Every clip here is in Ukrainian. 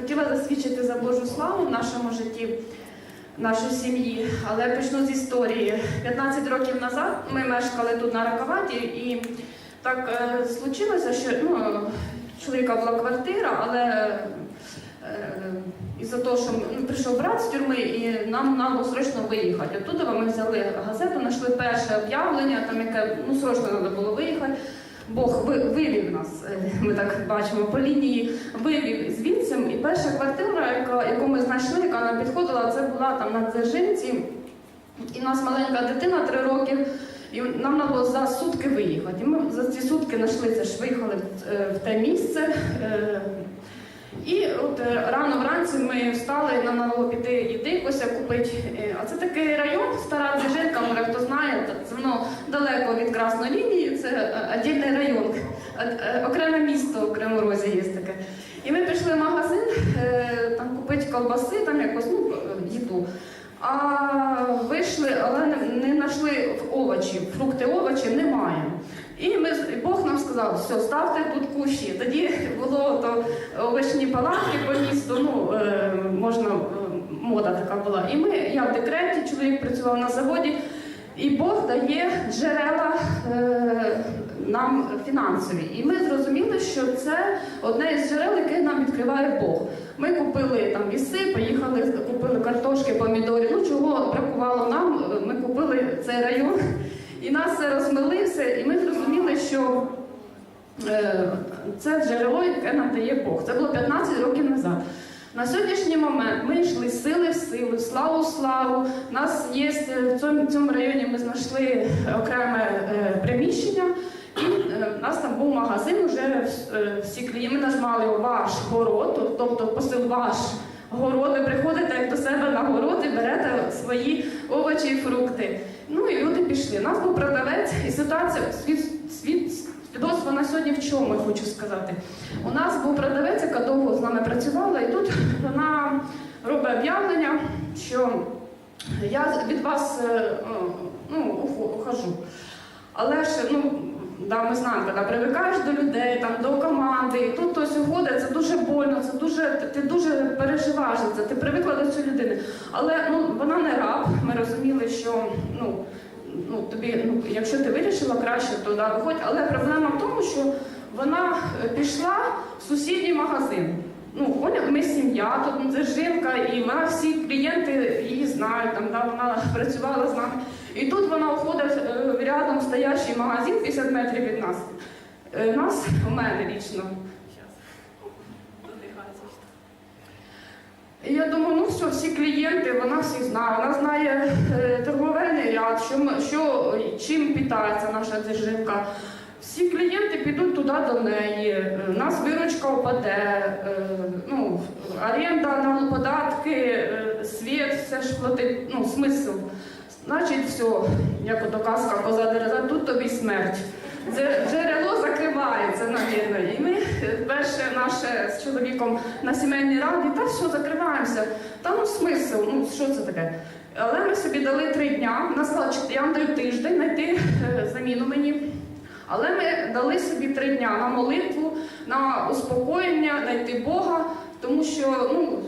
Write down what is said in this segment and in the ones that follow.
Хотіла засвідчити за Божу славу в нашому житті, нашої сім'ї, але почну з історії. 15 років назад ми мешкали тут на Раковаті, і так е, случилося, що ну, чоловіка була квартира, але е, із-за того, що ну, прийшов брат з тюрми, і нам треба було срочно виїхати. Оттуда ми взяли газету, знайшли перше об'явлення, там яке ну, срочно треба було виїхати. Бог вивів нас, е, ми так бачимо, по лінії вивів звідси. І перша квартира, яка, яку ми знайшли, яка нам підходила, це була там на Дзержинці. І в нас маленька дитина три роки, і нам треба було за сутки виїхати. І ми за ці сутки знайшли це ж виїхали в, е, те місце. е, І от рано вранці ми встали, нам треба було піти ідикося купити. А це такий район, стара Дзержинка, може хто знає, це воно далеко від Красної лінії, це е, район, Е, окреме місто у Кривому Розі є таке. І ми пішли в магазин е, там купити колбаси, там якось ну, їду. А вийшли, але не, знайшли овочі, фрукти овочі немає. І ми, Бог нам сказав, все, ставте тут кущі. Тоді було то овочні палатки по місту, ну, можна, мода така була. І ми, я в декреті, чоловік працював на заводі, і Бог дає джерела е, нам фінансові. І ми зрозуміли, що це одне із джерел, яке нам відкриває Бог. Ми купили там віси, поїхали, купили картошки, помідорів. Ну чого бракувало нам, ми купили цей район. І нас все розмили і ми зрозуміли, що е, це джерело, яке нам дає Бог. Це було 15 років назад. На сьогоднішній момент ми йшли сили в силу, славу в славу. У нас є е, в цьому, в цьому районі ми знайшли окреме е, приміщення, і е, у нас там був магазин, уже е, всі клієнти ми нажмали ваш город, тобто посил ваш город, ви приходите як до себе на город і берете свої овочі і фрукти. Ну і люди пішли. У нас був продавець, і ситуація світ, світ свідоцтво на сьогодні в чому я хочу сказати. У нас був продавець, яка довго з нами працювала, і тут робить об'явлення, що я від вас е, ну, ухожу. Але ж ну, да, ми знаємо, коли привикаєш до людей, там, до команди, і тут хтось уходить, це дуже больно, це дуже, ти, дуже переживаєш за це, ти привикла до цієї людини. Але ну, вона не раб, ми розуміли, що ну, ну, тобі, ну, якщо ти вирішила краще, то да, виходь. Але проблема в тому, що вона пішла в сусідній магазин. Ну, поняв, ми сім'я, тут ну, це жінка, і вона всі клієнти її знають, там, да, вона працювала з нами. І тут вона уходить е, рядом стоящий магазин 50 метрів від нас. Е, нас, у мене лічно. І я думаю, ну все, всі клієнти, вона всіх знає. Вона знає е, торговельний ряд, що, що, чим питається наша держинка. Всі клієнти підуть туди до неї, нас виручка впаде, е, ну, оренда, нам податки, е, світ, все ж платить, ну, смисл. Значить, все, як ото казка коза дереза, тут тобі смерть. Джерело закривається, навірно. І ми перше наше з чоловіком на сімейній раді, та все, закриваємося. Та ну смисл, ну що це таке? Але ми собі дали три дня. Нас я вам даю тиждень знайти е, заміну мені. Але ми дали собі три дня на молитву, на успокоєння, знайти Бога, тому що ну,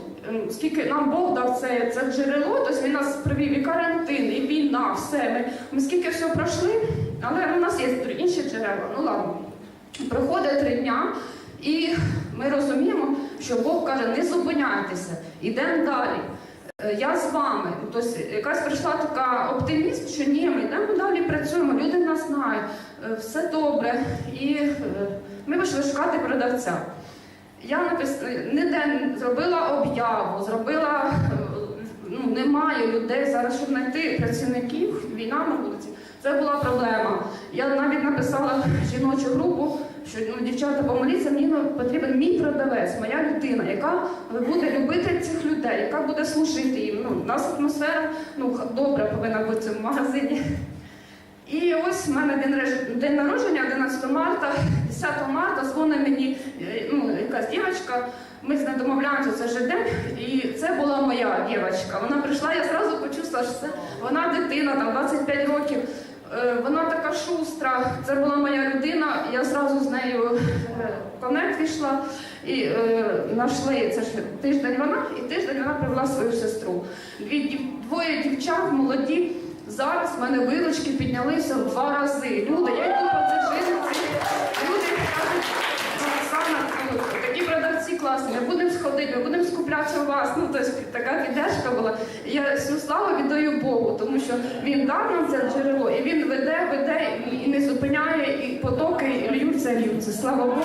скільки нам Бог дав це, це джерело, тобто він нас привів і карантин, і війна, все. Ми, ми скільки всього пройшли, але у нас є інші джерела. Ну ладно. Проходить три дня, і ми розуміємо, що Бог каже, не зупиняйтеся, ідемо далі. Е, Я з вами. Тобто якась прийшла така оптимізм, що ні, ми йдемо далі, працюємо, люди нас знають, е, все добре. І е, ми пішли шукати продавця. Я напис... не зробила об'яву, зробила ну, немає людей зараз, щоб знайти працівників, війна на вулиці. Це була проблема. Я навіть написала жіночу групу, що ну, дівчата помоліться, мені потрібен мій продавець, моя людина, яка буде любити цих людей, яка буде служити їм. Ну, у нас атмосфера ну, добра повинна бути в магазині. І ось в мене день, день народження 11 марта, 10 марта дзвонить мені е, ну, якась дівчинка, ми з нею домовляємося це же день, і це була моя дівчинка. Вона прийшла, я одразу почувствувала, що це вона дитина, там 25 років. Е, Вона така шустра, це була моя людина. Я зразу з нею е, в коннект війшла. і е, знайшли це ж тиждень вона, і тиждень вона привела свою сестру. Дві двоє дівчат молоді. Зараз в мене вилочки піднялися в два рази. Люди, я йду по цих жінці. Люди кажуть, Оксана, класні, ми будемо сходити, ми будемо скуплятися у вас. Ну, тобто така піддержка була. Я всю славу віддаю Богу, тому що він дав нам це джерело, і він веде, веде і- і не зупиняє, і потоки льються, льються. Слава Богу.